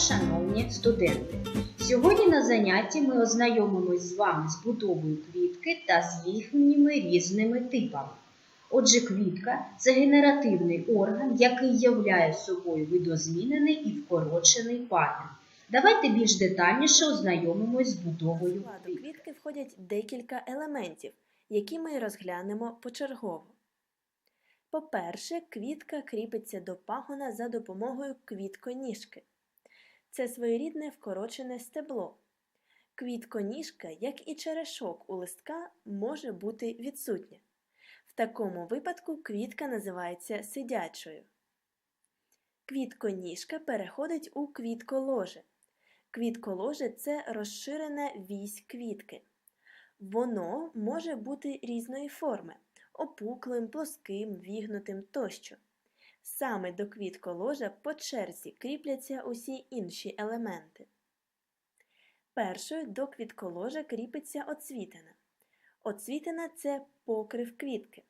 шановні студенти! Сьогодні на занятті ми ознайомимось з вами з будовою квітки та з їхніми різними типами. Отже, квітка це генеративний орган, який являє собою видозмінений і вкорочений пагін. Давайте більш детальніше ознайомимось з будовою До квітки. квітки входять декілька елементів, які ми розглянемо почергово. По-перше, квітка кріпиться до пагона за допомогою квітконіжки. Це своєрідне вкорочене стебло. Квітконіжка, як і черешок у листка, може бути відсутня. В такому випадку квітка називається сидячою. Квітконіжка переходить у квітколоже. Квітколоже це розширена вісь квітки. Воно може бути різної форми опуклим, плоским, вігнутим тощо. Саме до квітколожа по черзі кріпляться усі інші елементи. Першою до квітколожа кріпиться оцвітина. Оцвітина це покрив квітки.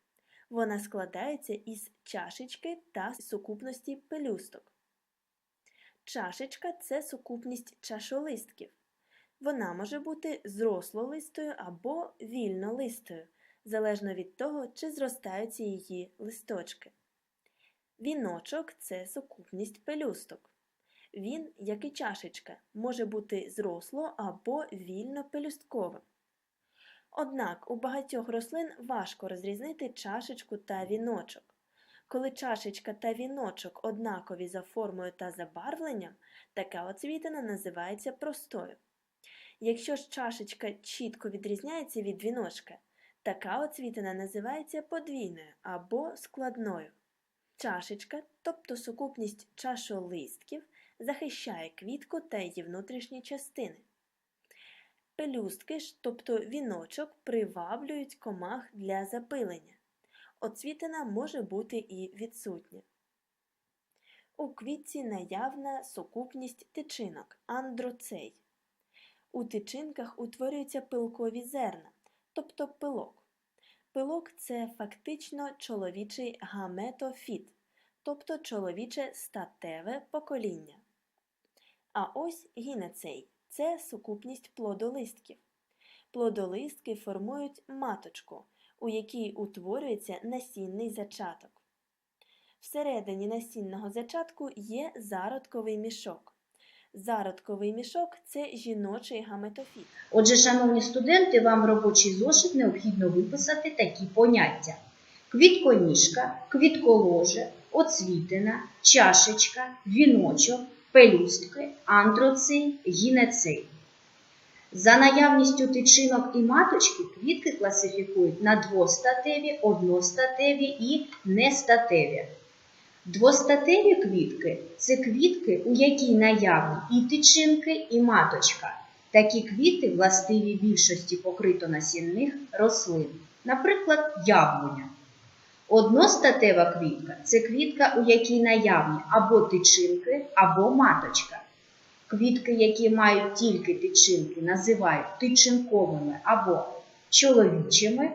Вона складається із чашечки та сукупності пелюсток. Чашечка це сукупність чашолистків. Вона може бути зрослолистою або вільнолистою, залежно від того, чи зростаються її листочки. Віночок це сукупність пелюсток. Він, як і чашечка, може бути зросло або вільно пелюстковим. Однак у багатьох рослин важко розрізнити чашечку та віночок. Коли чашечка та віночок однакові за формою та забарвленням, така оцвітина називається простою. Якщо ж чашечка чітко відрізняється від віночка, така оцвітина називається подвійною або складною. Чашечка, тобто сукупність чашолистків, захищає квітку та її внутрішні частини. Пелюстки ж, тобто віночок, приваблюють комах для запилення. Оцвітина може бути і відсутня. У квітці наявна сукупність тичинок андроцей. У тичинках утворюються пилкові зерна, тобто пилок. Пилок це фактично чоловічий гаметофіт, тобто чоловіче статеве покоління. А ось гінецей це сукупність плодолистків. Плодолистки формують маточку, у якій утворюється насінний зачаток. Всередині насінного зачатку є зародковий мішок. Зародковий мішок це жіночий гаметофіт. Отже, шановні студенти, вам в робочий зошит необхідно виписати такі поняття: квітконіжка, квітколоже, оцвітина, чашечка, віночок, пелюстки, андроцей, гінецей. За наявністю тичинок і маточки квітки класифікують на двостатеві, одностатеві і нестатеві. Двостатеві квітки це квітки, у якій наявні і тичинки, і маточка. Такі квіти властиві більшості покритонасінних рослин, наприклад, яблуня. Одностатева квітка це квітка, у якій наявні або тичинки, або маточка. Квітки, які мають тільки тичинки, називають тичинковими або чоловічими.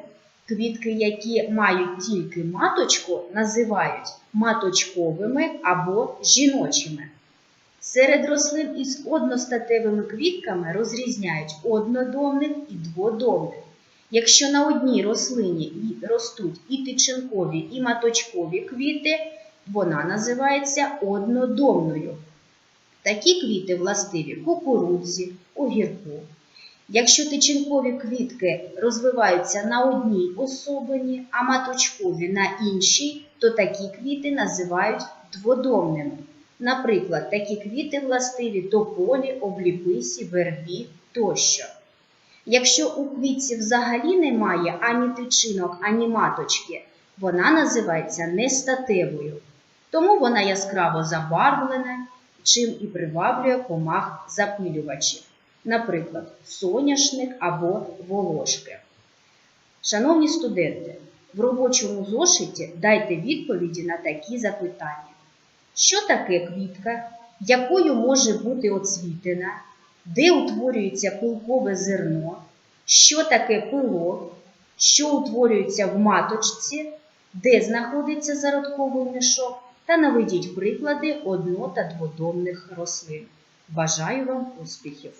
Квітки, які мають тільки маточку, називають маточковими або жіночими. Серед рослин із одностатевими квітками розрізняють однодомних і дводомних. Якщо на одній рослині ростуть і тичинкові, і маточкові квіти, вона називається однодомною. Такі квіти властиві кукурудзі, огірку. Якщо тичинкові квітки розвиваються на одній особині, а маточкові на іншій, то такі квіти називають дводомними. Наприклад, такі квіти властиві тополі, обліписі, вербі тощо. Якщо у квітці взагалі немає ані тичинок, ані маточки, вона називається нестатевою. Тому вона яскраво забарвлена, чим і приваблює комах запилювачів, наприклад, соняшник або волошки. Шановні студенти, в робочому зошиті дайте відповіді на такі запитання. Що таке квітка? Якою може бути оцвітена? Де утворюється пилкове зерно? Що таке пилок? Що утворюється в маточці? Де знаходиться зародковий мішок? Та наведіть приклади одно- та дводомних рослин. Бажаю вам успіхів!